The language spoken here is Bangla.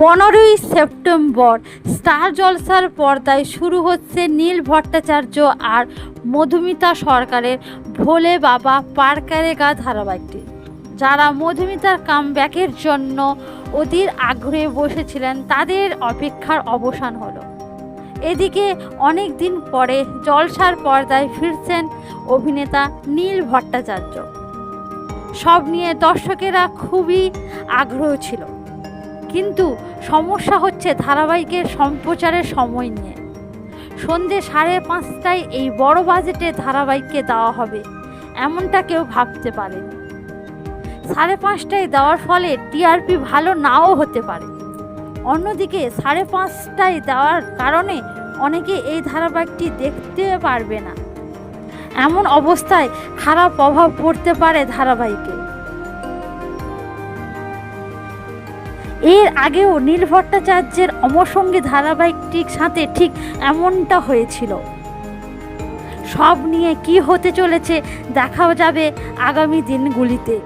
পনেরোই সেপ্টেম্বর স্টার জলসার পর্দায় শুরু হচ্ছে নীল ভট্টাচার্য আর মধুমিতা সরকারের ভোলে বাবা পার্কারে গা ধারাবাহিকটি। যারা মধুমিতার কামব্যাকের জন্য অধীর আগ্রহে বসেছিলেন, তাদের অপেক্ষার অবসান হলো। এদিকে অনেক দিন পরে জলসার পর্দায় ফিরছেন অভিনেতা নীল ভট্টাচার্য। সব নিয়ে দর্শকেরা খুবই আগ্রহ ছিল। কিন্তু সমস্যা হচ্ছে ধারাবাহিকের সম্প্রচারের সময় নিয়ে। সন্ধে সাড়ে পাঁচটায় এই বড় বাজেটে ধারাবাহিককে দেওয়া হবে, এমনটা কেউ ভাবতে পারেনি। সাড়ে পাঁচটায় দেওয়ার ফলে টিআরপি ভালো নাও হতে পারে। অন্যদিকে সাড়ে পাঁচটায় দেওয়ার কারণে অনেকে এই ধারাবাহিকটি দেখতে পারবে না। এমন অবস্থায় খারাপ প্রভাব পড়তে পারে ধারাবাহিকে। এর আগেও নীল ভট্টাচার্যের অমরসঙ্গী ধারাবাহিকটির সাথে ঠিক এমনটা হয়েছিল। সব নিয়ে কি হতে চলেছে দেখাও যাবে আগামী দিনগুলিতে।